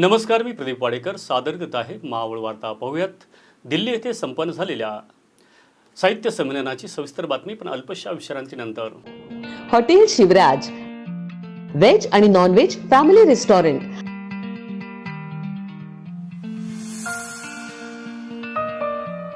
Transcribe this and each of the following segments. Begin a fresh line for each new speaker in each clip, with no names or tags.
नमस्कार मी प्रदीप वाडेकर. सादर करत आहे मावळ वार्ता पाहूयात. दिल्ली येथे संपन्न झालेल्या साहित्य संमेलनाची सविस्तर बातमी पण अल्पशा विश्रांतीनंतर
हॉटेल शिवराज व्हेज आणि non veg family restaurant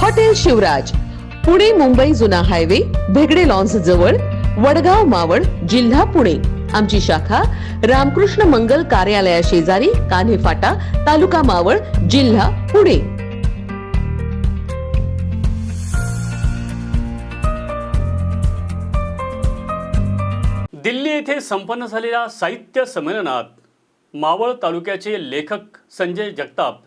hotel Shivraj Pune Mumbai जुना हायवे भेगडे लॉन्स जवळ वडगाव मावळ जिल्हा पुणे. आमची शाखा रामकृष्ण मंगल कार्यालया शेजारी कान्हे फाटा तालुका मावळ जिल्हा पुणे.
दिल्ली येथे संपन्न झालेल्या साहित्य संमेलनात मावळ तालुक्याचे लेखक संजय जगताप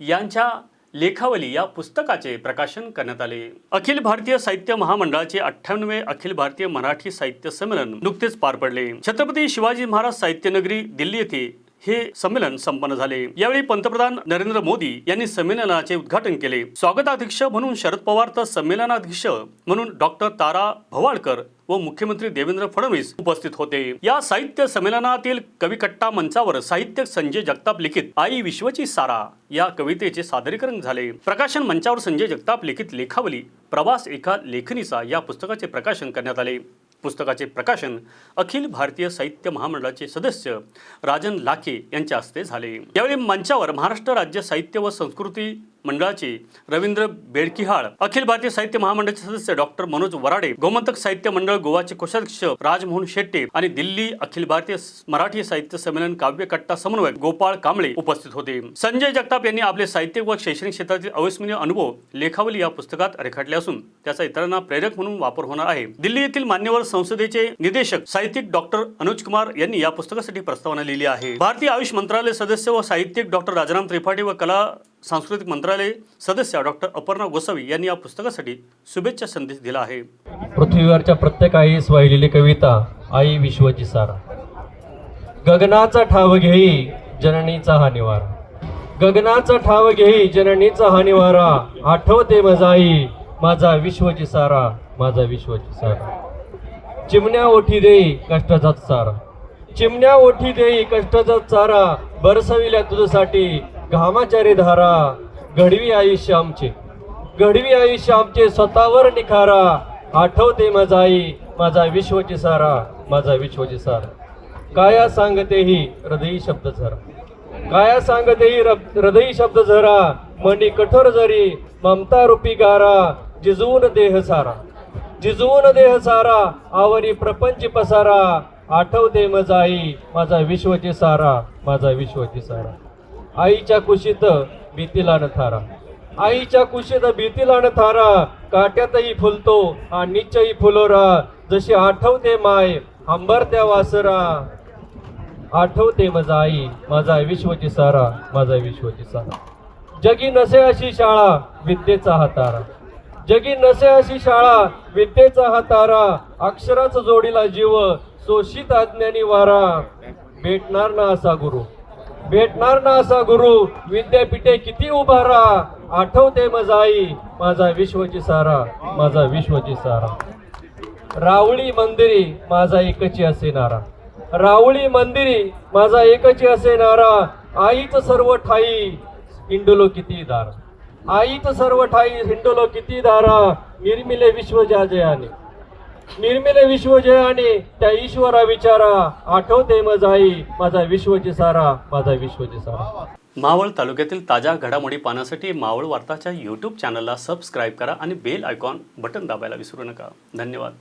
यांच्या लेखावली या पुस्तकाचे प्रकाशन करण्यात आले. अखिल भारतीय साहित्य महामंडळाचे अठ्ठ्याण्णवे अखिल भारतीय मराठी साहित्य संमेलन नुकतेच पार पडले. छत्रपती शिवाजी महाराज साहित्य नगरी दिल्ली येथे हे संमेलन संपन्न झाले. यावेळी पंतप्रधान नरेंद्र मोदी यांनी संमेलनाचे उद्घाटन केले. स्वागताध्यक्ष म्हणून शरद पवार तर संमेलनाध्यक्ष म्हणून डॉक्टर तारा भवाळकर व मुख्यमंत्री देवेंद्र फडणवीस उपस्थित होते. या साहित्य संमेलनातील कविकट्टा मंचावर साहित्यक संजय जगताप लिखित आई विश्वची सारा या कवितेचे सादरीकरण झाले. प्रकाशन मंचावर संजय जगताप लिखित लेखावली प्रवास एका लेखनीचा या पुस्तकाचे प्रकाशन करण्यात आले. पुस्तकाचे प्रकाशन अखिल भारतीय साहित्य महामंडळाचे सदस्य राजन लाखे यांच्या हस्ते झाले. यावेळी मंचावर महाराष्ट्र राज्य साहित्य व संस्कृती मंडळाचे रवींद्र बेडकिहाळ अखिल भारतीय साहित्य महामंडळाचे सदस्य डॉक्टर मनोज वराडे गोमंतक साहित्य मंडळ गोवाचे कोषाध्यक्ष राजमोहन शेट्टे आणि दिल्ली अखिल भारतीय मराठी साहित्य संमेलन काव्य कट्टा समन्वयक गोपाळ कांबळे उपस्थित होते. संजय जगताप यांनी आपले साहित्य व शैक्षणिक क्षेत्रातील अविस्मरणीय अनुभव लेखावली या पुस्तकात रेखाटले असून त्याचा इतरांना प्रेरक म्हणून वापर होणार आहे. दिल्ली येथील मान्यवर संसदेचे निदेशक साहित्यिक डॉक्टर अनुज कुमार यांनी या पुस्तकासाठी प्रस्तावना लिहिली आहे. भारतीय आयुष मंत्रालय सदस्य व साहित्यिक डॉक्टर राजाराम त्रिपाठी व कला सांस्कृतिक मंत्रालय सदस्य डॉक्टर अपर्णा गोसावी यांनी या पुस्तकासाठी शुभेच्छा संदेश दिला आहे.
पृथ्वीवरच्या प्रत्येक आईस वाहिलेली कविता आई विश्वची सारा. गगनाचा ठाव घेई जननीचा हा निवारा. गगनाचा ठाव घेई जननीचा हा निवारा. आठवते मजाई माझा विश्वची सारा माझा विश्वची सारा. चिमण्या ओठी देई कष्टाचा सारा. चिमण्या ओठी देई कष्टाचा चारा बरसविल्या तुझ्यासाठी घामाच्या रे धारा घडवी आयुष्य आमचे. घडवी आयुष्य आमचे स्वतःवर निखारा. आठवते माझा आई माझा विश्वची सारा माझा विश्वची सारा. काया सांगतेही हृदयी शब्द झरा. काया सांगतेही रब- हृदयी शब्द झरा. मनी कठोर जरी ममता रूपी गारा. जिजवून देह सारा. जिजवून देह सारा आवरी प्रपंच पसारा. आठवते माझा आई माझा विश्वची सारा माझा विश्वची सारा. आईच्या कुशीत भीतीला न थारा. आईच्या कुशीत भीतीला न थारा. काट्यातही फुलतो आणि निश्चयी फुलोरा. जशी आठवते माय अंबरत्या वासरा. आठवते माझा आई माझा विश्वची सारा माझा विश्वची सारा. जगी नसे अशी शाळा विद्येचा हातारा जगी नसे अशी शाळा विद्येचा हातारा अक्षराच जोडीला जीव सोशित आज्ञानी वारा. भेटणार ना असा गुरु. भेटणार ना असा गुरु? विद्यापीठे किती उभारा आठवते मजाई आई माझा विश्वची सारा माझा विश्वची सारा. रावळी मंदिरी माझा एकची असे नारा. रावळी मंदिरी माझा एकची असे नारा. आईच सर्व ठाई हिंडलो किती दारा. आईच सर्व ठाई हिंडलो किती दारा. निर्मिले विश्व ज्या जयाने निर्मिले विश्व जयाने त्या ईश्वरा विचारा आठवते माझा आई माझा विश्वची सारा माझा विश्वची सारा.
मावळ तालुक्यातील ताज्या घडामोडी पाहण्यासाठी मावळ वार्ताच्या यूट्यूब चॅनलला सबस्क्राईब करा आणि बेल आयकॉन बटन दाबायला विसरू नका. धन्यवाद.